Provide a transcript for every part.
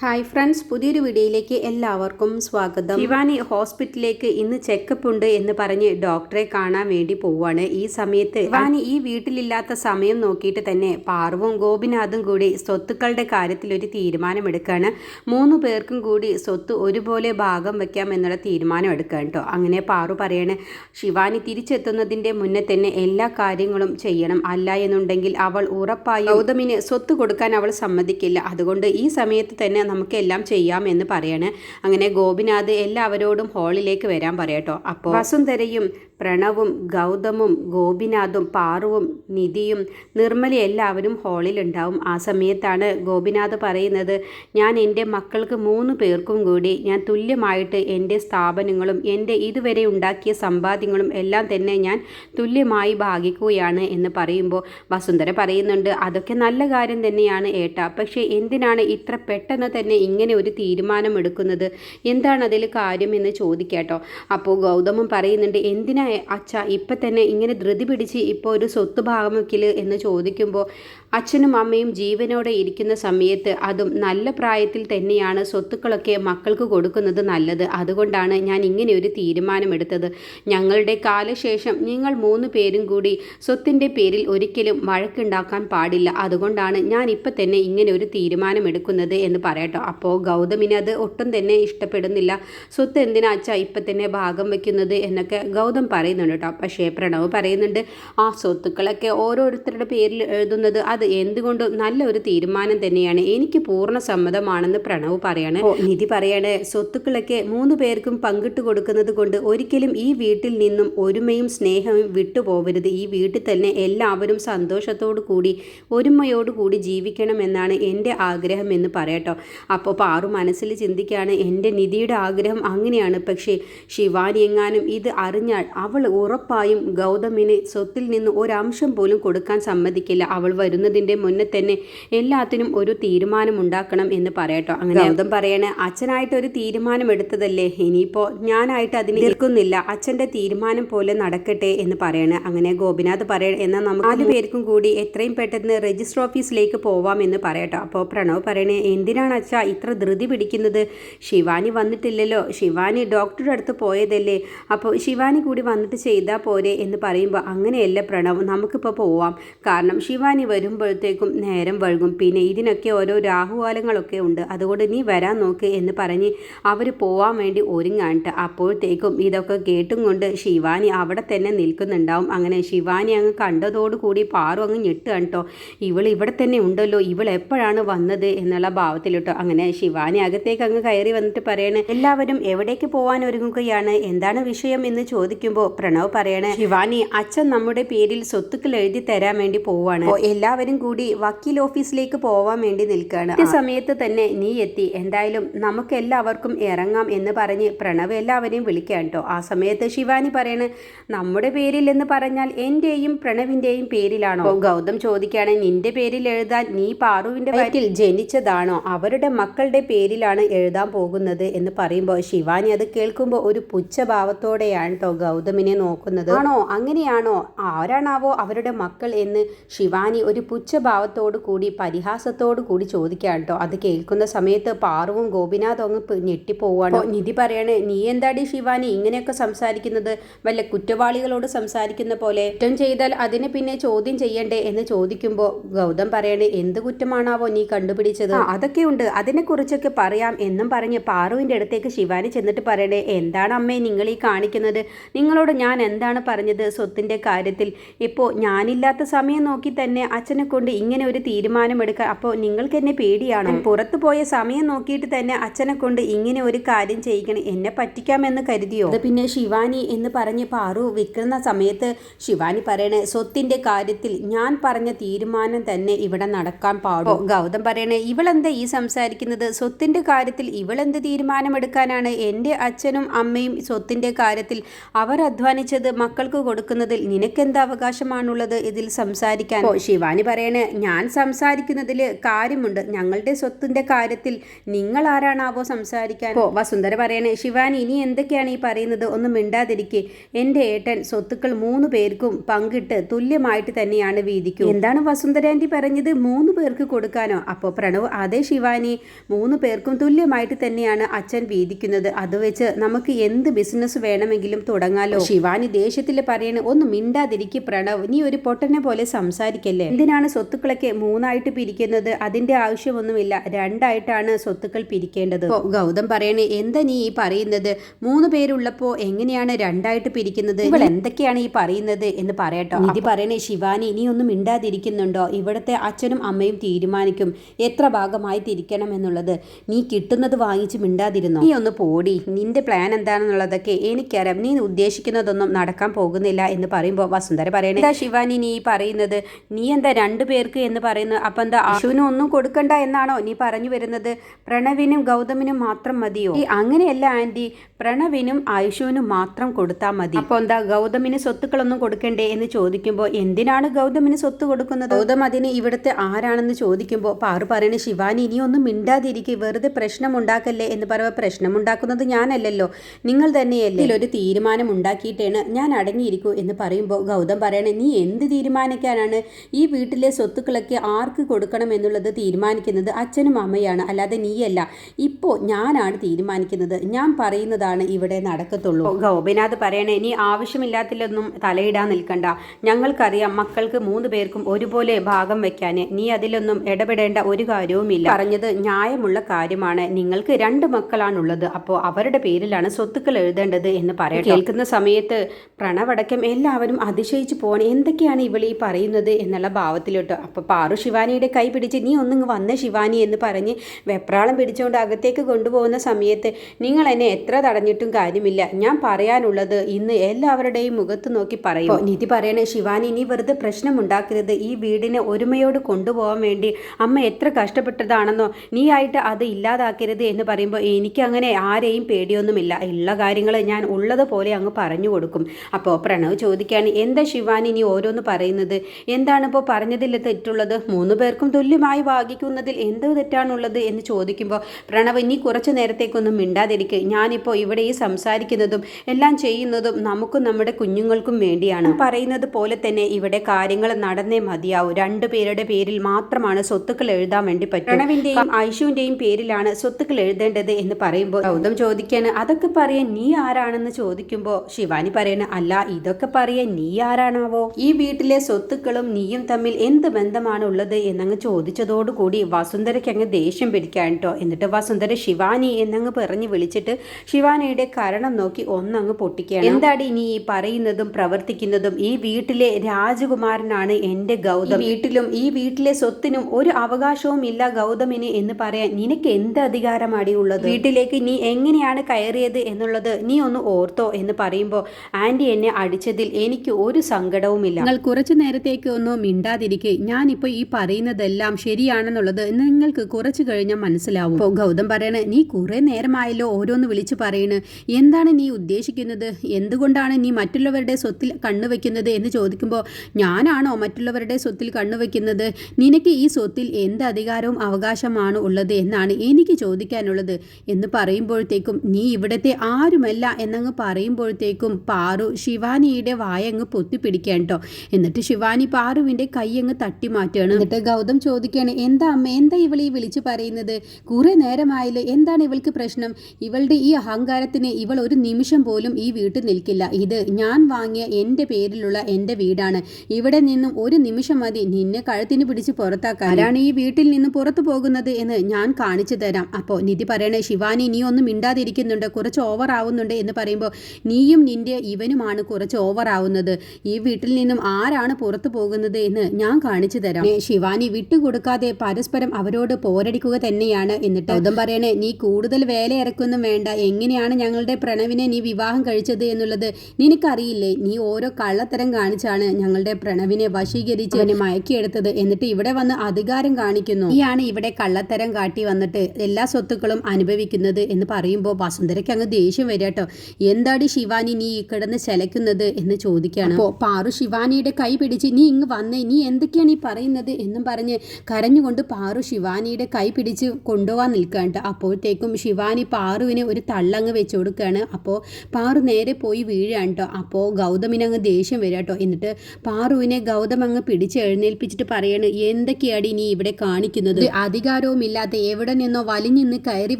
Hi friends പുതിയൊരു വീഡിയോയിലേക്ക് എല്ലാവർക്കും സ്വാഗതം. ശിവാനി ഹോസ്പിറ്റലിലേക്ക് ഇന്ന് ചെക്കപ്പ് ഉണ്ട് എന്ന് പറഞ്ഞ് ഡോക്ടറെ കാണാൻ വേണ്ടി പോവാണ്. ഈ സമയത്ത് ശിവാനി ഈ വീട്ടിലില്ലാത്ത സമയം നോക്കിയിട്ട് തന്നെ പാർവും ഗോപിനാഥും കൂടി സ്വത്തുക്കളുടെ കാര്യത്തിൽ ഒരു തീരുമാനമെടുക്കുകയാണ് മൂന്ന് പേർക്കും കൂടി സ്വത്ത് ഒരുപോലെ ഭാഗം വെക്കാം എന്നുള്ള തീരുമാനം എടുക്കുക കേട്ടോ. അങ്ങനെ പാറു പറയാണ് ശിവാനി തിരിച്ചെത്തുന്നതിന്റെ മുന്നേ തന്നെ എല്ലാ കാര്യങ്ങളും ചെയ്യണം. അല്ല എന്നുണ്ടെങ്കിൽ അവൾ ഉറപ്പായി ഗൗതമിന് സ്വത്ത് കൊടുക്കാൻ അവൾ സമ്മതിക്കില്ല. അതുകൊണ്ട് ഈ സമയത്ത് തന്നെ നമുക്കെല്ലാം ചെയ്യാം എന്ന് പറയാണ്. അങ്ങനെ ഗോപിനാഥ് എല്ലാവരോടും ഹാളിലേക്ക് വരാൻ പറയട്ടോ അപ്പോൾ വസുന്ധരയും പ്രണവും ഗൗതമും ഗോപിനാഥും പാറുവും നിധിയും നിർമ്മല എല്ലാവരും ഹാളിലുണ്ടാവും. ആ സമയത്താണ് ഗോപിനാഥ് പറയുന്നത് ഞാൻ എന്റെ മക്കൾക്ക് മൂന്ന് പേർക്കും കൂടി ഞാൻ തുല്യമായിട്ട് എന്റെ സ്ഥാപനങ്ങളും എന്റെ ഇതുവരെ ഉണ്ടാക്കിയ സമ്പാദ്യങ്ങളും എല്ലാം തന്നെ ഞാൻ തുല്യമായി ഭാഗിക്കുകയാണ് എന്ന് പറയുമ്പോൾ വസുന്ധര പറയുന്നുണ്ട് അതൊക്കെ നല്ല കാര്യം തന്നെയാണ് ഏട്ട. പക്ഷേ എന്തിനാണ് ഇത്ര പെട്ടെന്ന് തന്നെ ഇങ്ങനെ ഒരു തീരുമാനമെടുക്കുന്നത് എന്താണ് അതിൽ കാര്യം എന്ന് ചോദിക്കാട്ടോ. അപ്പോൾ ഗൗതമൻ പറയുന്നുണ്ട് എന്തിനാ അച്ഛ ഇപ്പം തന്നെ ഇങ്ങനെ ധൃതി പിടിച്ച് ഇപ്പോൾ ഒരു സ്വത്ത് ഭാഗം വയ്ക്കൽ എന്ന് ചോദിക്കുമ്പോൾ അച്ഛനും അമ്മയും ജീവനോടെ ഇരിക്കുന്ന സമയത്ത് അതും നല്ല പ്രായത്തിൽ തന്നെയാണ് സ്വത്തുക്കളൊക്കെ മക്കൾക്ക് കൊടുക്കുന്നത് നല്ലത്. അതുകൊണ്ടാണ് ഞാൻ ഇങ്ങനെ ഒരു തീരുമാനമെടുത്തത്. ഞങ്ങളുടെ കാലശേഷം നിങ്ങൾ മൂന്ന് പേരും കൂടി സ്വത്തിന്റെ പേരിൽ ഒരിക്കലും വഴക്കുണ്ടാക്കാൻ പാടില്ല. അതുകൊണ്ടാണ് ഞാൻ ഇപ്പം തന്നെ ഇങ്ങനെ ഒരു തീരുമാനമെടുക്കുന്നത് എന്ന് പറയട്ടോ. അപ്പോൾ ഗൗതമിന് അത് ഒട്ടും തന്നെ ഇഷ്ടപ്പെടുന്നില്ല. സ്വത്ത് എന്തിനാ അച്ഛ ഇപ്പം തന്നെ ഭാഗം വയ്ക്കുന്നത് എന്നൊക്കെ ഗൗതം പറയുന്നുണ്ട് കേട്ടോ. പക്ഷേ പ്രണവ് പറയുന്നുണ്ട് ആ സ്വത്തുക്കളൊക്കെ ഓരോരുത്തരുടെ പേരിൽ എഴുതുന്നത് അത് എന്തുകൊണ്ടും നല്ല ഒരു തീരുമാനം തന്നെയാണ്. എനിക്ക് പൂർണ സമ്മതമാണെന്ന് പ്രണവ് പറയാണ്. നിധി പറയാണ് സ്വത്തുക്കളൊക്കെ മൂന്ന് പേർക്കും പങ്കിട്ട് കൊടുക്കുന്നത് കൊണ്ട് ഒരിക്കലും ഈ വീട്ടിൽ നിന്നും ഒരുമയും സ്നേഹവും വിട്ടുപോകരുത് ഈ വീട്ടിൽ തന്നെ എല്ലാവരും സന്തോഷത്തോടു കൂടി ഒരുമയോടു കൂടി ജീവിക്കണമെന്നാണ് എന്റെ ആഗ്രഹം എന്ന് പറയട്ടോ. അപ്പോൾ പാറു മനസ്സിൽ ചിന്തിക്കുകയാണ് എന്റെ നിധിയുടെ ആഗ്രഹം അങ്ങനെയാണ്. പക്ഷേ ശിവാനി എങ്ങാനും ഇത് അറിഞ്ഞാൽ അവൾ ഉറപ്പായും ഗൗതമിന് സ്വത്തിൽ നിന്ന് ഒരംശം പോലും കൊടുക്കാൻ സമ്മതിക്കില്ല. അവൾ വരുന്നതിന്റെ മുന്നേ തന്നെ എല്ലാത്തിനും ഒരു തീരുമാനം ഉണ്ടാക്കണം എന്ന് പറയട്ടോ. അങ്ങനെ ഗൗതം പറയണേ. അച്ഛനായിട്ട് ഒരു തീരുമാനം എടുത്തതല്ലേ ഇനിയിപ്പോൾ ഞാനായിട്ട് അതിന് നിൽക്കുന്നില്ല അച്ഛന്റെ തീരുമാനം പോലെ നടക്കട്ടെ എന്ന് പറയണേ. അങ്ങനെ ഗോപിനാഥ് പറയണേ എന്നാൽ നമുക്ക് നാല് പേർക്കും കൂടി എത്രയും പെട്ടെന്ന് രജിസ്റ്റർ ഓഫീസിലേക്ക് പോവാം എന്ന് പറയട്ടോ. അപ്പോൾ പ്രണവ് പറയണേ എന്തിനാണ് അച്ഛ ഇത്ര ധൃതി പിടിക്കുന്നത്? ശിവാനി വന്നിട്ടില്ലല്ലോ. ശിവാനി ഡോക്ടറുടെ അടുത്ത് പോയതല്ലേ. അപ്പോൾ ശിവാനി കൂടി വന്നിട്ട് ചെയ്താൽ പോരെ എന്ന് പറയുമ്പോൾ അങ്ങനെയല്ല പ്രണവ് നമുക്കിപ്പോൾ പോവാം. കാരണം ശിവാനി വരുമ്പോഴത്തേക്കും നേരം വഴുകും. പിന്നെ ഇതിനൊക്കെ ഓരോ രാഹുകാലങ്ങളൊക്കെ ഉണ്ട്. അതുകൊണ്ട് നീ വരാൻ നോക്ക് എന്ന് പറഞ്ഞ് അവർ പോവാൻ വേണ്ടി ഒരുങ്ങാണ്ട് അപ്പോഴത്തേക്കും ഇതൊക്കെ കേട്ടും കൊണ്ട് ശിവാനി അവിടെ തന്നെ നിൽക്കുന്നുണ്ടാവും. അങ്ങനെ ശിവാനി അങ്ങ് കണ്ടതോടുകൂടി പാറു അങ്ങ് ഞെട്ടുകയാണ് കേട്ടോ ഇവൾ ഇവിടെ തന്നെ ഉണ്ടല്ലോ. ഇവൾ എപ്പോഴാണ് വന്നത്? എന്നുള്ള ഭാവത്തിലിട്ടോ. അങ്ങനെ ശിവാനി അകത്തേക്ക് അങ്ങ് കയറി വന്നിട്ട് പറയണേ എല്ലാവരും എവിടേക്ക് പോകാൻ ഒരുങ്ങുകയാണ്? എന്താണ് വിഷയം? എന്ന് ചോദിക്കുമ്പോൾ പ്രണവ് പറയണേ ശിവാനി അച്ഛൻ നമ്മുടെ പേരിൽ സ്വത്തുക്കൾ എഴുതി തരാൻ വേണ്ടി പോവാണ്. അപ്പോൾ എല്ലാവരും കൂടി വക്കീൽ ഓഫീസിലേക്ക് പോവാൻ വേണ്ടി നിൽക്കുകയാണ്. ഈ സമയത്ത് തന്നെ നീ എത്തി. എന്തായാലും നമുക്ക് എല്ലാവർക്കും ഇറങ്ങാം എന്ന് പറഞ്ഞ് പ്രണവ് എല്ലാവരെയും വിളിക്കാൻ കേട്ടോ. ആ സമയത്ത് ശിവാനി പറയണ് നമ്മുടെ പേരിൽ എന്ന് പറഞ്ഞാൽ എന്റെയും പ്രണവിന്റെയും പേരിലാണോ? ഗൗതം ചോദിക്കുകയാണ് നിന്റെ പേരിൽ എഴുതാൻ നീ പാറുവിന്റെ വയറ്റിൽ ജനിച്ചതാണോ? അവരുടെ മക്കളുടെ പേരിലാണ് എഴുതാൻ പോകുന്നത് എന്ന് പറയുമ്പോൾ ശിവാനി അത് കേൾക്കുമ്പോൾ ഒരു പുച്ഛഭാവത്തോടെയാണ് കേട്ടോ ഗൗതമിനെ നോക്കുന്നത്. ആണോ? അങ്ങനെയാണോ? ആരാണാവോ അവരുടെ മക്കൾ? എന്ന് ശിവാനി ഒരു പുച്ഛഭാവത്തോടു കൂടി പരിഹാസത്തോടു കൂടി ചോദിക്കുക കേട്ടോ അത് കേൾക്കുന്ന സമയത്ത് പാറുവും ഗോപിനാഥും അങ്ങ് ഞെട്ടിപ്പോവാണ് നിധി പറയണേ നീ എന്താടി ശിവാനി? ഇങ്ങനെയൊക്കെ സംസാരിക്കുന്നത്? വല്ല കുറ്റവാളികളോട് സംസാരിക്കുന്ന പോലെ? കുറ്റം ചെയ്താൽ അതിന് പിന്നെ ചോദ്യം ചെയ്യണ്ടേ? എന്ന് ചോദിക്കുമ്പോൾ ഗൗതം പറയണേ എന്ത് കുറ്റമാണാവോ നീ കണ്ടുപിടിച്ചത്? അതൊക്കെ ഉണ്ട് അതിനെക്കുറിച്ചൊക്കെ പറയാം എന്നും പറഞ്ഞ് പാറുവിന്റെ അടുത്തേക്ക് ശിവാനി ചെന്നിട്ട് പറയണേ എന്താണ് അമ്മേ നിങ്ങൾ ഈ കാണിക്കുന്നത്? നിങ്ങളോട് ഞാൻ എന്താണ് പറഞ്ഞത്? സ്വത്തിന്റെ കാര്യത്തിൽ. ഇപ്പോൾ ഞാനില്ലാത്ത സമയം നോക്കി തന്നെ അച്ഛനെ കൊണ്ട് ഇങ്ങനെ ഒരു തീരുമാനമെടുക്കാൻ അപ്പോൾ നിങ്ങൾക്ക് എന്നെ പേടിയാണോ? പുറത്തു പോയ സമയം നോക്കിയിട്ട് തന്നെ അച്ഛനെ കൊണ്ട് ഇങ്ങനെ ഒരു കാര്യം ചെയ്യിക്കണം. എന്നെ പറ്റിക്കാമെന്ന് കരുതിയോ? അത് പിന്നെ ശിവാനി എന്ന് പറഞ്ഞ് പാറു വിൽക്കുന്ന സമയത്ത് ശിവാനി പറയണേ സ്വത്തിന്റെ കാര്യത്തിൽ ഞാൻ പറഞ്ഞ തീരുമാനം തന്നെ ഇവിടെ നടക്കാൻ പാടോ. ഗൗതം പറയണേ ഇവളെന്താ ഈ സംസാരിക്കുന്നത്? സ്വത്തിന്റെ കാര്യത്തിൽ ഇവളെന്ത് തീരുമാനമെടുക്കാനാണ്? എന്റെ അച്ഛനും അമ്മയും സ്വത്തിന്റെ കാര്യത്തിൽ അവർ അധ്വാനിച്ചത് മക്കൾക്ക് കൊടുക്കുന്നതിൽ നിനക്കെന്ത് അവകാശമാണുള്ളത് ഇതിൽ സംസാരിക്കാൻ? ശിവാനി പറ പറയണേ. ഞാൻ സംസാരിക്കുന്നതിൽ കാര്യമുണ്ട്. ഞങ്ങളുടെ സ്വത്തിന്റെ കാര്യത്തിൽ നിങ്ങൾ ആരാണാവോ സംസാരിക്കാൻ? ഓ വസുന്ധര പറയണേ. ശിവാൻ ഇനി എന്തൊക്കെയാണ് ഈ പറയുന്നത്? ഒന്നും മിണ്ടാതിരിക്കെ. എന്റെ ഏട്ടൻ സ്വത്തുക്കൾ മൂന്ന് പേർക്കും പങ്കിട്ട് തുല്യമായിട്ട് തന്നെയാണ് വീതിക്കും. എന്താണ് വസുന്ധര ആന്റി പറഞ്ഞത്? മൂന്ന് പേർക്ക് കൊടുക്കാനോ? അപ്പോൾ പ്രണവ് അതെ ശിവാനി. മൂന്ന് പേർക്കും തുല്യമായിട്ട് തന്നെയാണ് അച്ഛൻ വീതിക്കുന്നത്. അത് വെച്ച് നമുക്ക് എന്ത് ബിസിനസ് വേണമെങ്കിലും തുടങ്ങാലോ? ശിവാനി ദേഷ്യത്തിൽ പറയണേ. ഒന്ന് മിണ്ടാതിരിക്കെ പ്രണവ്. നീ ഒരു പൊട്ടനെ പോലെ സംസാരിക്കല്ലേ? എന്തിനാണ് സ്വത്തുക്കളൊക്കെ മൂന്നായിട്ട് പിരിക്കുന്നത്? അതിന്റെ ആവശ്യമൊന്നുമില്ല. രണ്ടായിട്ടാണ് സ്വത്തുക്കൾ പിരിക്കേണ്ടത്. ഗൗതം പറയണേ എന്താ നീ ഈ പറയുന്നത്? മൂന്ന് പേരുള്ളപ്പോ എങ്ങനെയാണ് രണ്ടായിട്ട് പിരിക്കുന്നത്? ഇവൾ എന്തൊക്കെയാണ് ഈ പറയുന്നത്? എന്ന് പറയട്ടോ. നിധി പറയണേ ശിവാനി നീ ഒന്നും മിണ്ടാതിരിക്കുന്നുണ്ടോ? ഇവിടുത്തെ അച്ഛനും അമ്മയും തീരുമാനിക്കും എത്ര ഭാഗമായി തിരിക്കണം എന്നുള്ളത്. നീ കിട്ടുന്നത് വാങ്ങിച്ച് മിണ്ടാതിരുന്നു? നീ ഒന്ന് പോടി. നിന്റെ പ്ലാൻ എന്താണെന്നുള്ളതൊക്കെ എനിക്കറിയാം. നീ ഉദ്ദേശിക്കുന്നതൊന്നും നടക്കാൻ പോകുന്നില്ല എന്ന് പറയുമ്പോൾ വസുന്ധര പറയണേ ശിവാനി നീ പറയുന്നത്? നീ എന്താ രണ്ടു പേർക്ക് എന്ന് പറയുന്നത് അപ്പൊ എന്താ അശുവിനും ഒന്നും കൊടുക്കണ്ട എന്നാണോ നീ പറഞ്ഞു വരുന്നത്? പ്രണവിനും ഗൗതമിനും മാത്രം മതിയോ? ഈ അങ്ങനെയല്ല ആന്റി പ്രണവിനും ആയുഷുവിനും മാത്രം കൊടുത്താൽ മതി. അപ്പോൾ എന്താ ഗൗതമിന് സ്വത്തുക്കളൊന്നും കൊടുക്കണ്ടേ? എന്ന് ചോദിക്കുമ്പോൾ എന്തിനാണ് ഗൗതമിന് സ്വത്ത് കൊടുക്കുന്നത്? ഗൗതം അതിന് ഇവിടുത്തെ ആരാണെന്ന് ചോദിക്കുമ്പോൾ പാറു പറയുന്നത് ശിവാനി ഇനിയൊന്നും ഒന്നും മിണ്ടാതിരിക്കെ. വെറുതെ പ്രശ്നം ഉണ്ടാക്കല്ലേ എന്ന് പറയുമ്പോൾ പ്രശ്നം ഉണ്ടാക്കുന്നത് ഞാനല്ലല്ലോ. നിങ്ങൾ തന്നെയല്ലേ. ഇതിലൊരു തീരുമാനം ഉണ്ടാക്കിയിട്ടാണ് ഞാൻ അടങ്ങിയിരിക്കൂ. എന്ന് പറയുമ്പോൾ ഗൗതം പറയണേ നീ എന്ത് തീരുമാനിക്കാനാണ്? ഈ വീട്ടിലെ സ്വത്തുക്കളൊക്കെ ആർക്ക് കൊടുക്കണം എന്നുള്ളത് തീരുമാനിക്കുന്നത് അച്ഛനും അമ്മയാണ്. അല്ലാതെ നീയല്ല. ഇപ്പോൾ ഞാനാണ് തീരുമാനിക്കുന്നത്. ഞാൻ പറയുന്നതാണ് ഇവിടെ നടക്കത്തുള്ളൂ. ഗോപിനാഥ് പറയണേ നീ ആവശ്യമില്ലാത്തിലൊന്നും തലയിടാൻ നിൽക്കണ്ട. ഞങ്ങൾക്കറിയാം മക്കൾക്ക് മൂന്ന് പേർക്കും ഒരുപോലെ ഭാഗം വെക്കാൻ നീ അതിലൊന്നും ഇടപെടേണ്ട ഒരു കാര്യവുമില്ല. പറഞ്ഞത് ന്യായമുള്ള കാര്യമാണ്. നിങ്ങൾക്ക് രണ്ട് മക്കളാണുള്ളത്. അപ്പോൾ അവരുടെ പേരിലാണ് സ്വത്തുക്കൾ എഴുതേണ്ടത് എന്ന് പറയാം കേൾക്കുന്ന സമയത്ത് പ്രണവടക്കം എല്ലാവരും അതിശയിച്ചു പോകണം എന്തൊക്കെയാണ് ഇവളീ പറയുന്നത് എന്നുള്ള ഭാവത്തിലോട്ട് അപ്പോൾ പാറു ശിവാനിയുടെ കൈ പിടിച്ച് നീ ഒന്നിങ്ങ് വന്ന ശിവാനി എന്ന് പറഞ്ഞ് വെപ്രാളം പിടിച്ചുകൊണ്ട് അകത്തേക്ക് കൊണ്ടുപോകുന്ന സമയത്ത് നിങ്ങൾ എന്നെ എത്ര തടഞ്ഞിട്ടും കാര്യമില്ല. ഞാൻ പറയാനുള്ളത് ഇന്ന് എല്ലാവരുടെയും മുഖത്ത് നോക്കി പറയും. നിധി പറയണേ ശിവാനി നീ വെറുതെ പ്രശ്നമുണ്ടാക്കരുത് ഈ വീടിനെ ഒരുമയോട് കൊണ്ടുപോകാൻ വേണ്ടി അമ്മ എത്ര കഷ്ടപ്പെട്ടതാണെന്നോ നീ ആയിട്ട് അത് ഇല്ലാതാക്കരുത് എന്ന് പറയുമ്പോൾ എനിക്ക് അങ്ങനെ ആരെയും പേടിയൊന്നുമില്ല. ഉള്ള കാര്യങ്ങൾ ഞാൻ ഉള്ളതുപോലെ അങ്ങ് പറഞ്ഞു കൊടുക്കും. അപ്പോൾ പ്രണവ് ചോദിക്കുകയാണ് എന്താ ശിവാനി നീ ഓരോന്ന് പറയുന്നത്? എന്താണ് ഇപ്പോൾ പറഞ്ഞതിൽ തെറ്റുള്ളത്? മൂന്ന് പേർക്കും തുല്യമായി വാഗിക്കുന്നതിൽ എന്ത് തെറ്റാണുള്ളത് എന്ന് ചോദിക്കുമ്പോൾ പ്രണവ് ഇനി കുറച്ചു നേരത്തേക്കൊന്നും മിണ്ടാതിരിക്കുക ഞാനിപ്പോൾ ഇവിടെ ഈ സംസാരിക്കുന്നതും എല്ലാം ചെയ്യുന്നതും നമുക്കും നമ്മുടെ കുഞ്ഞുങ്ങൾക്കും വേണ്ടിയാണ്. പറയുന്നത് പോലെ തന്നെ ഇവിടെ കാര്യങ്ങൾ നടന്നേ മതിയാവും. രണ്ട് പേരുടെ പേരിൽ മാത്രമാണ് സ്വത്തുക്കൾ എഴുതാൻ വേണ്ടി പറ്റും. പ്രണവിന്റെയും ഐഷുവിന്റെയും പേരിലാണ് സ്വത്തുക്കൾ എഴുതേണ്ടത് എന്ന് പറയുമ്പോൾ ഗൗതം ചോദിക്കാണ് അതൊക്കെ പറയാൻ നീ ആരാണെന്ന് ചോദിക്കുമ്പോൾ ശിവാനി പറയണ അല്ല ഇതൊക്കെ പറയാൻ നീ ആരാണാവോ? ഈ വീട്ടിലെ സ്വത്തുക്കളും നീയും തമ്മിൽ എന്ത് ബന്ധമാണ് ഉള്ളത് എന്നങ്ങ് ചോദിച്ചതോടുകൂടി വസുന്ധരയ്ക്ക് അങ്ങ് ദേഷ്യം പിടിക്കാൻ കേട്ടോ എന്നിട്ട് വസുന്ധര ശിവാനി എന്നങ്ങ് പറഞ്ഞ് വിളിച്ചിട്ട് ശിവാനിയുടെ കരണം നോക്കി ഒന്നങ്ങ് പൊട്ടിക്കുകയാണ്. എന്താണ് ഇനി ഈ പറയുന്നതും പ്രവർത്തിക്കുന്നതും? ഈ വീട്ടിലെ രാജകുമാരനാണ് എന്റെ ഗൗതം. വീട്ടിലും ഈ വീട്ടിലെ സ്വത്തിനും ഒരു അവകാശവും ഇല്ല ഗൗതമിന് എന്ന് പറയാൻ നിനക്ക് എന്ത് അധികാരമാടി ഉള്ളത്? വീട്ടിലേക്ക് നീ എങ്ങനെയാണ് കയറിയത് എന്നുള്ളത് നീ ഒന്ന് ഓർത്തോ എന്ന് പറയുമ്പോൾ ആന്റി എന്നെ അടിച്ചതിൽ എനിക്ക് ഒരു സങ്കടവുമില്ല. നിങ്ങൾ കുറച്ചു നേരത്തേക്ക് ഒന്ന് മിണ്ടാതിരിക്കെ. ഞാനിപ്പോൾ ഈ പറയുന്നതെല്ലാം ശരിയാണെന്നുള്ളത് നിങ്ങൾക്ക് കുറച്ചു കഴിഞ്ഞാൽ മനസ്സിലാവും. അപ്പോൾ ഗൗതം പറയണേ നീ കുറെ നേരമായല്ലോ ഓരോന്ന് വിളിച്ചു പറയണ്. എന്താണ് നീ ഉദ്ദേശിക്കുന്നത്? എന്തുകൊണ്ടാണ് നീ മറ്റുള്ളവരുടെ സ്വത്തിൽ കണ്ണുവെക്കുന്നത് എന്ന് ചോദിക്കുമ്പോൾ ഞാനാണോ മറ്റുള്ളവരുടെ സ്വത്തിൽ കണ്ണുവെക്കുന്നത് നിനക്ക് ഈ സ്വത്തിൽ എന്ത് അധികാരവും അവകാശമാണ് ഉള്ളത് എന്നാണ് എനിക്ക് ചോദിക്കാനുള്ളത്. എന്ന് പറയുമ്പോഴത്തേക്കും നീ ഇവിടത്തെ ആരുമല്ല? എന്നങ്ങ് പറയുമ്പോഴത്തേക്കും പാറു ശിവാനിയുടെ വായ അങ്ങ് പൊത്തിപ്പിടിക്കാൻ കേട്ടോ എന്നിട്ട് ശിവാനി പാറുവിന്റെ കൈ അങ്ങ് തട്ടി മാറ്റുകയാണ് എന്നിട്ട് ഗൗതം ചോദിക്കുകയാണ് എന്താ അമ്മ എന്താ ഇവൾ ഈ വിളിച്ചു പറയുന്നത്? കുറെ നേരമായില്ലേ എന്താണ് ഇവൾക്ക് പ്രശ്നം? ഇവളുടെ ഈ അഹങ്കാരത്തിന് ഇവൾ ഒരു നിമിഷം പോലും ഈ വീട്ടിൽ നിൽക്കില്ല. ഇത് ഞാൻ വാങ്ങിയ എന്റെ പേരിലുള്ള എന്റെ വീടാണ്. ഇവിടെ നിന്നും ഒരു നിമിഷം മതി നിന്നെ കഴുത്തിന് പിടിച്ച് പുറത്താക്കാൻ. ആരാണ് ഈ വീട്ടിൽ നിന്ന് പുറത്തു പോകുന്നത് എന്ന് ഞാൻ കാണിച്ചു തരാം. അപ്പോൾ നിധി പറയണേ ശിവാനി നീ ഒന്നും മിണ്ടാതിരിക്കുന്നുണ്ട്. കുറച്ച് ഓവർ ആവുന്നുണ്ട് എന്ന് പറയുമ്പോൾ നീയും നിന്റെ ഇവനുമാണ് കുറച്ച് ഓവർ ആവുന്നത്. ഈ വീട്ടിൽ നിന്നും ആരാണ് പുറത്തു പോകുന്നത് എന്ന് ഞാൻ കാണിച്ചു തരാം. ശിവാനി വിട്ടുകൊടുക്കാതെ പരസ്പരം അവരോട് പോരടിക്കുക തന്നെയാണ്. എന്നിട്ട് ഗൗതം പറയണേ നീ കൂടുതൽ വേല ഇറക്കൊന്നും വേണ്ട. എങ്ങനെയാണ് ഞങ്ങളുടെ പ്രണവിനെ നീ വിവാഹം കഴിച്ചത് എന്നുള്ളത് നിനക്കറിയില്ലേ? നീ ഓരോ കള്ളത്തരം കാണിച്ചാണ് ഞങ്ങളുടെ പ്രണവിനെ വശീകരിച്ച് അവനെ മയക്കിയെടുത്തത്. എന്നിട്ട് ഇവിടെ വന്ന് അധികാരം കാണിക്കുന്നു. നീയാണ് ഇവിടെ കള്ളത്തരം കാട്ടി വന്നിട്ട് എല്ലാ സ്വത്തുക്കളും അനുഭവിക്കുന്നത് എന്ന് പറയുമ്പോൾ വസുന്ധരയ്ക്ക് അങ്ങ് ദേഷ്യം വരിക കേട്ടോ എന്താടി ശിവാനി നീ ഈ കിടന്ന് ചലക്കുന്നത് എന്ന് ചോദിക്കുകയാണ് പാറു ശിവാനിയുടെ കൈ പിടിച്ച് നീ ഇങ്ങ് വന്നേ. നീ എന്തൊക്കെയാണ് ഈ പറയുന്നത് എന്നും പറഞ്ഞ് കരഞ്ഞുകൊണ്ട് പാറു ശിവാനിയുടെ കൈ പിടിച്ച് കൊണ്ടുപോകാൻ നിൽക്കുകയാണ്. അപ്പോഴത്തേക്കും ശിവാനി പാറുവിനെ ഒരു തള്ളങ്ങ് വെച്ച് കൊടുക്കുകയാണ്. അപ്പോൾ പാറു നേരെ പോയി വീഴുകയാണ് കേട്ടോ അപ്പോൾ ഗൗതമിന് അങ്ങ് ദേഷ്യം വരിക കേട്ടോ എന്നിട്ട് പാറുവിനെ ഗൗതം അങ്ങ് പിടിച്ച് എഴുന്നേൽപ്പിച്ചിട്ട് പറയാണ് എന്തൊക്കെയാണ് ഇനി ഇവിടെ കാണിക്കുന്നത്? അധികാരവും ഇല്ലാത്ത എവിടെ നിന്നോ വലിഞ്ഞിന്ന് കയറി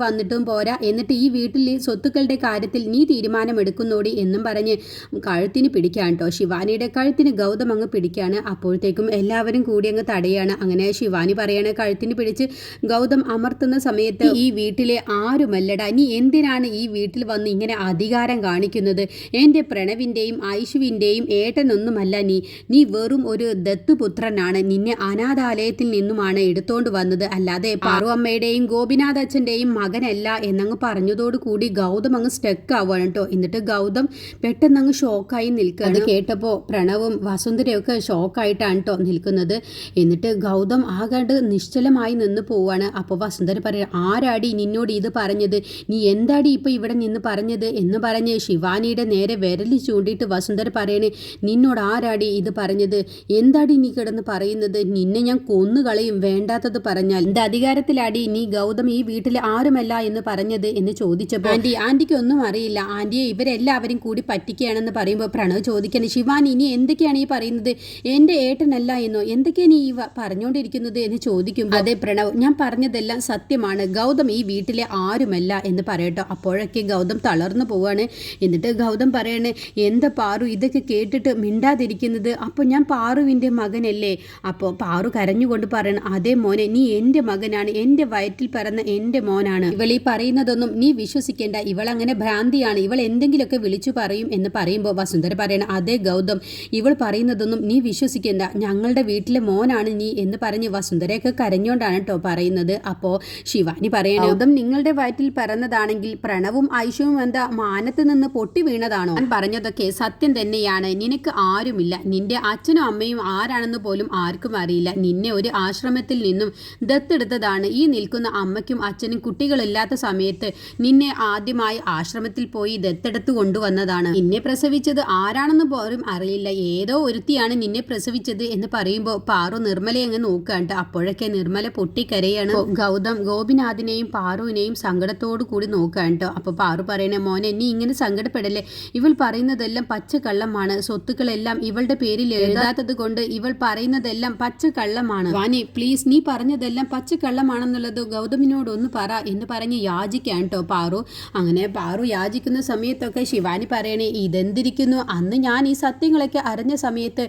വന്നിട്ടും പോരാ. എന്നിട്ട് ഈ വീട്ടിൽ സ്വത്തുക്കളുടെ കാര്യത്തിൽ നീ തീരുമാനമെടുക്കുന്നോടി എന്നും പറഞ്ഞ് കഴുത്തിന് പിടിക്കാൻ കേട്ടോ ശിവാനിയുടെ കഴുത്തിന് ഗൗതം അങ്ങ് പിടിക്കുകയാണ്. അപ്പോഴത്തേക്കും എല്ലാവരും കൂടി അങ്ങ് തടയാണ്. അങ്ങനെ ശിവാനി പറയണ കഴുത്തിന് പിടിച്ച് ഗൗതം അമർത്തുന്ന സമയത്ത് ഈ വീട്ടിലെ ആരുമല്ലട? നീ എന്തിനാണ് ഈ വീട്ടിൽ വന്ന് ഇങ്ങനെ അധികാരം കാണിക്കുന്നത്? എന്റെ പ്രണവിന്റെയും ഐശുവിന്റെയും ഏട്ടനൊന്നുമല്ല നീ. നീ വെറും ഒരു ദത്തുപുത്രനാണ്. നിന്നെ അനാഥാലയത്തിൽ നിന്നുമാണ് എടുത്തോണ്ട് വന്നത്. അല്ലാതെ പാറു അമ്മയുടെയും ഗോപിനാഥ് അച്ഛന്റെയും മകനല്ല എന്നങ്ങ് പറഞ്ഞതോടുകൂടി ഗൗതം അങ്ങ് സ്റ്റക്ക് ആവുകയാണ് കേട്ടോ. എന്നിട്ട് ഗൗതം പെട്ടെന്ന് അങ്ങ് ഷോക്കായി നിൽക്കുകയാണ്. കേട്ടപ്പോൾ പ്രണവും വസുന്ധരയൊക്കെ ഷോക്കായിട്ടാണ് കേട്ടോ നിൽക്കുന്നത് എന്നിട്ട് ഗൗതം ആകാണ്ട് നിശ്ചലമായി നിന്ന് പോവാണ്. അപ്പോൾ വസുന്ധര പറയാം ആരാടി നിന്നോട് ഇത് പറഞ്ഞത്? നീ എന്താടി ഇപ്പോൾ ഇവിടെ നിന്ന് പറഞ്ഞത്? എന്ന് പറഞ്ഞ് ശിവാനിയുടെ നേരെ വിരലി ചൂണ്ടിയിട്ട് വസുന്ധര പറയണേ നിന്നോട് ആരാടി ഇത് പറഞ്ഞത്? എന്താടി നീ കിടന്ന് പറയുന്നത്? നിന്നെ ഞാൻ കൊന്നുകളയും വേണ്ടാത്തത് പറഞ്ഞാൽ. എന്റെ അധികാരത്തിലാടി നീ ഗൗതം ഈ വീട്ടിൽ ആരുമല്ല എന്ന് പറഞ്ഞത്? എന്ന് ചോദിച്ചപ്പോൾ ആന്റി ആന്റിക്ക് ഒന്നും അറിയില്ല. ആന്റിയെ ഇവരെല്ലാവരും കൂടി പറ്റിക്കുകയാണെന്ന് പറയുമ്പോൾ പ്രണവ് ചോദിക്കണം ശിവാനി ഇനി എന്തൊക്കെയാണ് ഈ പറയുന്നത്? എന്റെ ഏട്ടനല്ല എന്നോ എന്തൊക്കെയാണ് വ- പറഞ്ഞുകൊണ്ടിരിക്കുന്നത് എന്ന് ചോദിക്കുമ്പോൾ അതെ പ്രണവ് ഞാൻ പറഞ്ഞതെല്ലാം സത്യമാണ്. ഗൗതം ഈ വീട്ടിലെ ആരുമല്ല എന്ന് പറയട്ടോ. അപ്പോഴൊക്കെ ഗൗതം തളർന്നു പോവാണ്. എന്നിട്ട് ഗൗതം പറയണേ എന്താ പാറു ഇതൊക്കെ കേട്ടിട്ട് മിണ്ടാതിരിക്കുന്നത്? അപ്പോൾ ഞാൻ പാറുവിന്റെ മകനല്ലേ? അപ്പോൾ പാറു കരഞ്ഞുകൊണ്ട് പറയണം അതേ മോനെ നീ എന്റെ മകനാണ്. എന്റെ വയറ്റിൽ പിറന്ന എന്റെ മോനാണ്. ഇവൾ ഈ പറയുന്നതൊന്നും നീ വിശ്വസിക്കേണ്ട. ഇവൾ അങ്ങനെ ഭ്രാന്തിയാണ്. ഇവൾ എന്തെങ്കിലുമൊക്കെ വിളിച്ചു പറയും എന്ന് പറയുമ്പോൾ വസുന്ധര പറയണം അതേ ഗൗതം ഇവൾ പറയുന്നതൊന്നും നീ വിശ്വസിക്കേണ്ട. ഞങ്ങളുടെ വീട്ടിലെ മോനാണ് നീ എന്ന് പറഞ്ഞ് വസുന്ധരയൊക്കെ കരഞ്ഞോണ്ടാണ് കേട്ടോ പറയുന്നത്. അപ്പോ ശിവാനി പറയണം ഗൗതം നിങ്ങളുടെ വയറ്റിൽ പിറന്നതാണെങ്കിൽ പ്രണവും ഐശ്വവും എന്താ മാനത്ത് നിന്ന് പൊട്ടി വീണതാണോ? ഞാൻ പറഞ്ഞതൊക്കെ സത്യം തന്നെയാണ്. നിനക്ക് ആരുമില്ല. നിന്റെ അച്ഛനും അമ്മയും ആരാണെന്ന് പോലും ആർക്കും അറിയില്ല. നിന്നെ ഒരു ആശ്രമത്തിൽ നിന്നും ദത്തെടുത്തതാണ് ഈ നിൽക്കുന്ന അമ്മയ്ക്കും അച്ഛനും കുട്ടികളില്ലാത്ത സമയത്ത് നിന്നെ ആദ്യമായി ആശ്രമത്തിൽ പോയി ദത്തെടുത്ത് കൊണ്ടുവന്നതാണ്. നിന്നെ പ്രസവിച്ചത് ആരാണെന്ന് പോലും അറിയില്ല. ഏതോ ഒരുത്തിയാണ് നിന്നെ പ്രസവിച്ചത് എന്ന് പറയുമ്പോൾ പാറു നിർമ്മലയെ അങ്ങ് നോക്കാണ്ട് അപ്പോഴൊക്കെ നിർമ്മല പൊട്ടിക്കരയാണ്. ഗൗതം ഗോപിനാഥിനെയും പാറുവിനെയും സങ്കടത്തോടു കൂടി നോക്കാണ്ട് അപ്പോൾ പാറു പറയണേ മോനെ നീ ഇങ്ങനെ സങ്കടപ്പെടല്ലേ? ഇവൾ പറയുന്നതെല്ലാം പച്ചക്കള്ളമാണ്. സ്വത്തുക്കളെല്ലാം ഇവളുടെ പേരിൽ എഴുതാത്തത് കൊണ്ട് ഇവൾ പറയുന്നതെല്ലാം പച്ചക്കള്ളമാണ്. വാനി പ്ലീസ് നീ പറഞ്ഞതെല്ലാം പച്ചക്കള്ളമാണെന്നുള്ളത് ഗൗതമിനോട് ഒന്ന് പറ. എന്ന് പറഞ്ഞ് യാചിക്കാൻ കേട്ടോ പാറു. അങ്ങനെ പാറു യാചിക്കുന്ന സമയത്തൊക്കെ ശിവാനി പറയണേ ഇതെന്തിരിക്കുന്നു? അന്ന് ഞാൻ ഈ സത്യങ്ങളൊക്കെ അറിഞ്ഞ സമയത്ത്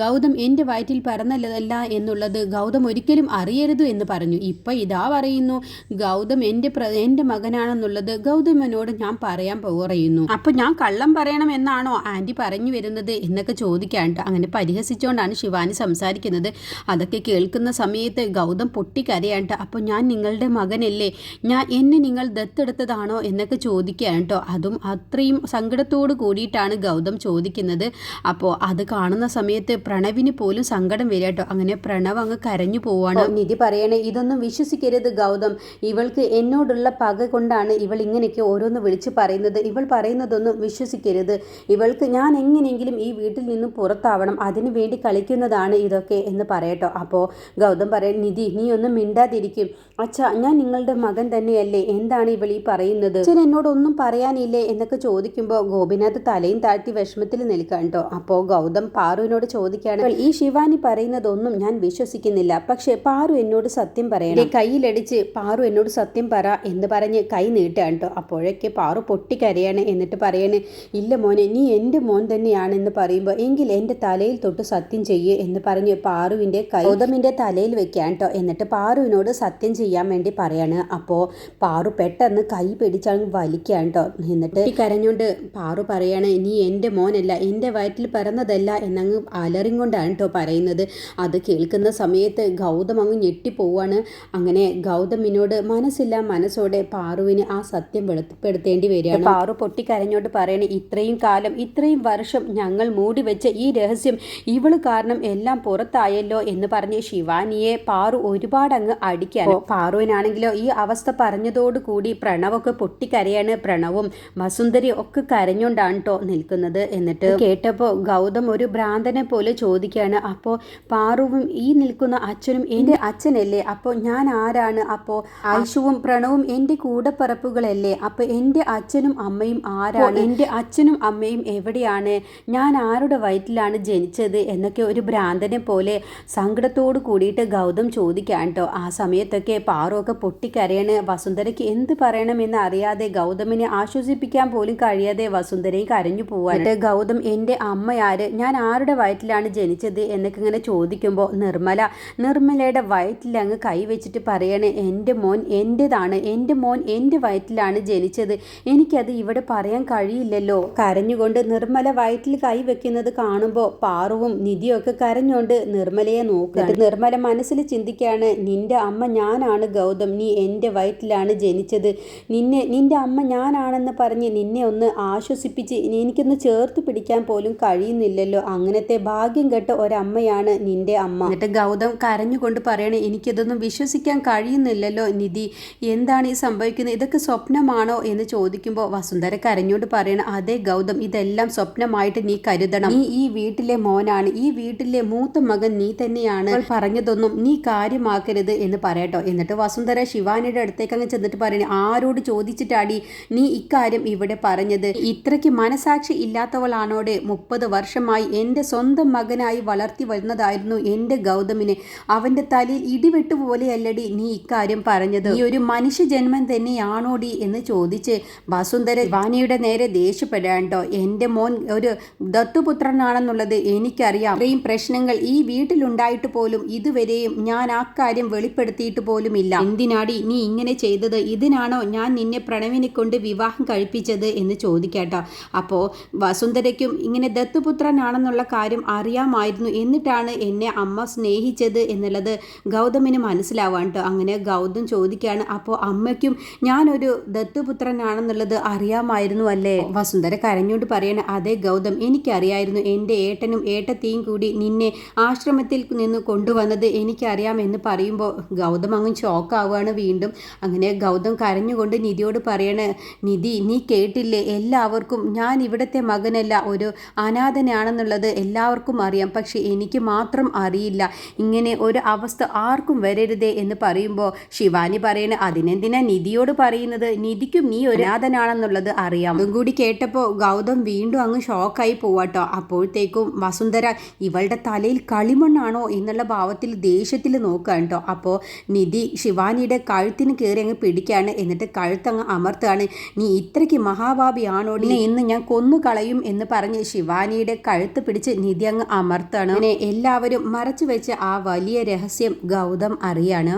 ഗൗതം എന്റെ വയറ്റിൽ പിറന്നതല്ല എന്നുള്ളത് ഗൗതം ഒരിക്കലും അറിയരുത് എന്ന് പറഞ്ഞു. ഇപ്പം ഇതാ പറയുന്നു ഗൗതം എന്റെ എന്റെ മകനാണെന്നുള്ളത് ഗൗതമനോട് ഞാൻ പറയാൻ പറയുന്നു. അപ്പം ഞാൻ കള്ളം പറയണം എന്നാണോ ആന്റി പറഞ്ഞു വരുന്നത്? എന്നൊക്കെ ചോദിക്കാണ്ട് അങ്ങനെ പരിഹസിച്ചുകൊണ്ടാണ് ശിവാനി സംസാരിക്കുന്നത്. അതൊക്കെ കേൾക്കുന്ന സമയത്ത് ഗൗതം പൊട്ടിക്കരയാണ്ട് അപ്പോൾ ഞാൻ നിങ്ങളുടെ മകനല്ലേ? ഞാൻ എന്നെ നിങ്ങൾ ദത്തെടുത്തതാണോ? എന്നൊക്കെ ചോദിക്കുകയാണ് അതും അത്രയും സങ്കടത്തോട് കൂടിയിട്ടാണ് ഗൗതം ചോദിക്കുന്നത്. അപ്പോൾ അത് കാണുന്ന സമയത്ത് പ്രണവിന് പോലും സങ്കടം വരിക കേട്ടോ. അങ്ങനെ പ്രണവ് അങ്ങ് കരഞ്ഞു പോവാണ്. നിധി പറയണേ ഇതൊന്നും വിശ്വസിക്കരുത് ഗൗതം. ഇവൾക്ക് എന്നോടുള്ള പക കൊണ്ടാണ് ഇവൾ ഇങ്ങനെയൊക്കെ ഓരോന്ന് വിളിച്ച് പറയുന്നത്. ഇവൾ പറയുന്നതൊന്നും വിശ്വസിക്കരുത്. ഇവൾക്ക് ഞാൻ എങ്ങനെയെങ്കിലും ഈ വീട്ടിൽ നിന്നും പുറത്താവണം. അതിനു വേണ്ടി കളിക്കുന്നതാണ് ഇതൊക്കെ എന്ന് പറയട്ടോ. അപ്പോൾ ഗൗതം പറയും നിധി നീ ഒന്നും മിണ്ടാതിരിക്കും. അച്ഛാ ഞാൻ നിങ്ങളുടെ മകൻ തന്നെയല്ലേ. എന്താണ് ഇവൾ ഈ പറയുന്നത്? അച്ഛൻ എന്നോടൊന്നും പറയാനില്ലേ? എന്നൊക്കെ ചോദിക്കുമ്പോൾ ഗോപിനാഥ് തലയും താഴ്ത്തി വിഷമത്തിൽ നിൽക്കാൻ കേട്ടോ. അപ്പോൾ ഗൗതം പാറുവിനോട് ചോദിക്കുകയാണ് ഈ ഈ ശിവാനി പറയുന്നതൊന്നും ഞാൻ വിശ്വസിക്കുന്നില്ല. പക്ഷേ പാറു എന്നോട് സത്യം പറയണം. കയ്യിലടിച്ച് പാറു എന്നോട് സത്യം പറ എന്ന് പറഞ്ഞ് കൈ നീട്ടുകയാണ് കേട്ടോ. അപ്പോഴൊക്കെ പാറു പൊട്ടിക്കരയാണ് എന്നിട്ട് പറയാണ് ഇല്ല മോനെ നീ എന്റെ മോൻ തന്നെയാണ് എന്ന് പറയുമ്പോൾ എങ്കിൽ എന്റെ തലയിൽ തൊട്ട് സത്യം ചെയ്യേ എന്ന് പറഞ്ഞ് പാറുവിന്റെ കൈ തലയിൽ വെക്കാൻ കേട്ടോ. എന്നിട്ട് പാറുവിനോട് സത്യം ചെയ്യാൻ വേണ്ടി പറയാണ്. അപ്പോൾ പാറു പെട്ടെന്ന് കൈ പിടിച്ചങ്ങ് വലിക്കുകയാണ് കേട്ടോ. എന്നിട്ട് കരഞ്ഞുകൊണ്ട് പാറു പറയാണ് നീ എന്റെ മോനല്ല എന്റെ വയറ്റിൽ പിറന്നതല്ല എന്നങ്ങ് അലറിങ്ങൊണ്ടാണ് കേട്ടോ പറയുന്നത് അത് കേൾക്കുന്ന സമയത്ത് ഗൗതം അങ്ങ് ഞെട്ടിപ്പോവാണ്. അങ്ങനെ ഗൗതമിനോട് മനസ്സില്ല മനസ്സോടെ പാറുവിന് ആ സത്യം വെളിപ്പെടുത്തേണ്ടി വരികയാണ്. പാറു പൊട്ടിക്കരഞ്ഞോട്ട് പറയണേ ഇത്രയും കാലം ഇത്രയും വർഷം ഞങ്ങൾ മൂടി വെച്ച ഈ രഹസ്യം ഇവൾ കാരണം എല്ലാം പുറത്തായല്ലോ എന്ന് പറഞ്ഞ് ശിവാനിയെ പാറു ഒരുപാട് അങ്ങ് അടിക്കാൻ പാറുവിനാണെങ്കിലോ ഈ അവസ്ഥ പറഞ്ഞതോടുകൂടി പ്രണവൊക്കെ പൊട്ടിക്കരയാണ്. പ്രണവും വസുന്ധരി ഒക്കെ കരഞ്ഞോണ്ടാണ് കേട്ടോ നിൽക്കുന്നത്. എന്നിട്ട് കേട്ടപ്പോൾ ഗൗതം ഒരു ഭ്രാന്തനെ പോലെ ചോദിക്കുകയാണ് അപ്പോൾ പാറുവും ഈ നിൽക്കുന്ന അച്ഛനും എന്റെ അച്ഛനല്ലേ? അപ്പോൾ ഞാൻ ആരാണ്? അപ്പോൾ ഐഷുവും പ്രണവും എന്റെ കൂടപ്പറപ്പുകളല്ലേ? അപ്പോൾ എന്റെ അച്ഛനും അമ്മയും ആരാണ്? എന്റെ അച്ഛനും അമ്മയും എവിടെയാണ്? ഞാൻ ആരുടെ വയറ്റിലാണ് ജനിച്ചത്? എന്നൊക്കെ ഒരു ഭ്രാന്തനെ പോലെ സങ്കടത്തോട് കൂടിയിട്ട് ഗൗതം ചോദിക്കാൻ കേട്ടോ ആ സമയത്തൊക്കെ പാറുവൊക്കെ പൊട്ടിക്കരയണ്. വസുന്ധരയ്ക്ക് എന്ത് പറയണമെന്ന് അറിയാതെ ഗൗതമിനെ ആശ്വസിപ്പിക്കാൻ പോലും കഴിയാതെ വസുന്ധരയും കരഞ്ഞു പോവാൻ ഗൗതം എന്റെ അമ്മയാര് ഞാൻ ആരുടെ വയറ്റിലാണ് ജനിച്ചത്? എന്നൊക്കെ ഇങ്ങനെ ചോദിക്കുമ്പോൾ നിർമ്മല നിർമ്മലയുടെ വയറ്റിൽ അങ്ങ് കൈവച്ചിട്ട് പറയണേ എന്റെ മോൻ എന്റെതാണ് എന്റെ മോൻ എന്റെ വയറ്റിലാണ് ജനിച്ചത്. എനിക്കത് ഇവിടെ പറയാൻ കഴിയില്ലല്ലോ. കരഞ്ഞുകൊണ്ട് നിർമ്മല വയറ്റിൽ കൈവെക്കുന്നത് കാണുമ്പോൾ പാറുവും നിധിയൊക്കെ കരഞ്ഞുകൊണ്ട് നിർമ്മലയെ നോക്കുക. നിർമ്മല മനസ്സിൽ ചിന്തിക്കുകയാണ് നിന്റെ അമ്മ ഞാനാണ് ഗൗതം നീ എന്റെ വയറ്റിലാണ് ജനിച്ചത്. നിന്നെ നിന്റെ അമ്മ ഞാനാണെന്ന് പറഞ്ഞ് നിന്നെ ഒന്ന് ആശ്വസിപ്പിച്ച് എനിക്കൊന്ന് ചേർത്ത് പിടിക്കാൻ പോലും കഴിയുന്നില്ലല്ലോ. അങ്ങനത്തെ ഭാഗ്യം കെട്ട ഒരമ്മയാണ് നിന്റെ അമ്മ. എന്നിട്ട് ഗൗതം കരഞ്ഞുകൊണ്ട് പറയണേ എനിക്കിതൊന്നും വിശ്വസിക്കാൻ കഴിയുന്നില്ലല്ലോ നിധി. എന്താണ് ഈ സംഭവിക്കുന്നത്? ഇതൊക്കെ സ്വപ്നമാണോ എന്ന് ചോദിക്കുമ്പോൾ വസുന്ധര കരഞ്ഞുകൊണ്ട് പറയണ അതെ ഗൗതം ഇതെല്ലാം സ്വപ്നമായിട്ട് നീ കരുതണം. നീ ഈ വീട്ടിലെ മോനാണ്. ഈ വീട്ടിലെ മൂത്ത മകൻ നീ തന്നെയാണ്. പറഞ്ഞതൊന്നും നീ കാര്യമാക്കരുത് എന്ന് പറയട്ടോ. എന്നിട്ട് വസുന്ധര ശിവാനിയുടെ അടുത്തേക്ക് അങ്ങ് ചെന്നിട്ട് പറയണേ ആരോട് ചോദിച്ചിട്ടാടി നീ ഇക്കാര്യം ഇവിടെ പറഞ്ഞത്? ഇത്രയ്ക്ക് മനസാക്ഷി ഇല്ലാത്തവളാണോടെ? മുപ്പത് വർഷമായി എന്റെ സ്വന്തം മകനായി വളർത്തി വരുന്നതായിരുന്നു എന്റെ ഗൗതമിനെ. അവന്റെ തലയിൽ ഇടിവെട്ട് പോലെയല്ലടി നീ ഇക്കാര്യം പറഞ്ഞത്. ഈ ഒരു മനുഷ്യ ജന്മം തന്നെയാണോടി? എന്ന് ചോദിച്ച് വസുന്ധര വാനിയുടെ നേരെ ദേഷ്യപ്പെടാണ്ടോ എന്റെ മോൻ ഒരു ദത്തുപുത്രനാണെന്നുള്ളത് എനിക്കറിയാം. ഇത്രയും പ്രശ്നങ്ങൾ ഈ വീട്ടിലുണ്ടായിട്ട് പോലും ഇതുവരെയും ഞാൻ ആ കാര്യം വെളിപ്പെടുത്തിയിട്ട് പോലുമില്ല. എന്തിനാടി നീ ഇങ്ങനെ ചെയ്തത്? ഇതിനാണോ ഞാൻ നിന്നെ പ്രണവിനെ കൊണ്ട് വിവാഹം കഴിപ്പിച്ചത്? എന്ന് ചോദിക്കാട്ടോ അപ്പോൾ വസുന്ധരയ്ക്കും ഇങ്ങനെ ദത്തുപുത്രനാണെന്നുള്ള കാര്യം അറിയാമായിരുന്നു എന്നിട്ടാണ് എന്നെ അമ്മ സ്നേഹിച്ചത് എന്നുള്ളത് ഗൗതമിന് മനസ്സിലാവാൻ കേട്ടോ അങ്ങനെ ഗൗതം ചോദിക്കുകയാണ് അപ്പോൾ അമ്മയ്ക്കും ഞാനൊരു ദത്തുപുത്രനാണെന്നുള്ളത് അറിയാമായിരുന്നു അല്ലേ? വസുന്ധര കരഞ്ഞുകൊണ്ട് പറയണേ അതെ ഗൗതം എനിക്കറിയായിരുന്നു. എന്റെ ഏട്ടനും ഏട്ടത്തെയും കൂടി നിന്നെ ആശ്രമത്തിൽ നിന്ന് കൊണ്ടുവന്നത് എനിക്കറിയാം എന്ന് പറയുമ്പോൾ ഗൗതം അങ്ങ് ഷോക്കാവുകയാണ് വീണ്ടും. അങ്ങനെ ഗൗതം കരഞ്ഞുകൊണ്ട് നിധിയോട് പറയണേ നിധി നീ കേട്ടില്ലേ? എല്ലാവർക്കും ഞാൻ ഇവിടുത്തെ മകനല്ല ഒരു അനാഥനാണെന്നുള്ളത് എല്ലാവർക്കും അറിയാം. പക്ഷെ എനിക്ക് മാത്രം അറിയില്ല. ഇങ്ങനെ ഒരു അവസ്ഥ ആർക്കും വരരുതേ എന്ന് പറയുമ്പോൾ ശിവാനി പറയണ അതിനെന്തിനാ നിധിയോട് പറയുന്നത്? നിധിക്കും നീ ഒരു അറിയാം. അതും കൂടി കേട്ടപ്പോൾ ഗൗതം വീണ്ടും അങ്ങ് ഷോക്കായി പോവാട്ടോ. അപ്പോഴത്തേക്കും വസുന്ധര ഇവളുടെ തലയിൽ കളിമണ്ണാണോ? എന്നുള്ള ഭാവത്തിൽ ദേഷ്യത്തിൽ നോക്കുക കേട്ടോ. അപ്പോൾ നിധി ശിവാനിയുടെ കഴുത്തിന് കയറി അങ്ങ് പിടിക്കുകയാണ് എന്നിട്ട് കഴുത്തങ്ങ് അമർത്തുകയാണ് നീ ഇത്രയ്ക്ക് മഹാഭാവിയാണോ നീ ഇന്ന് ഞാൻ കൊന്നു കളയും എന്ന് പറഞ്ഞ് ശിവാനിയുടെ കഴുത്ത് പിടിച്ച് നിധി അങ്ങ് അമർത്താണ്. എല്ലാവരും മറച്ചു വെച്ച ആ വലിയ രഹസ്യം ഗൗതം അറിയാണ്.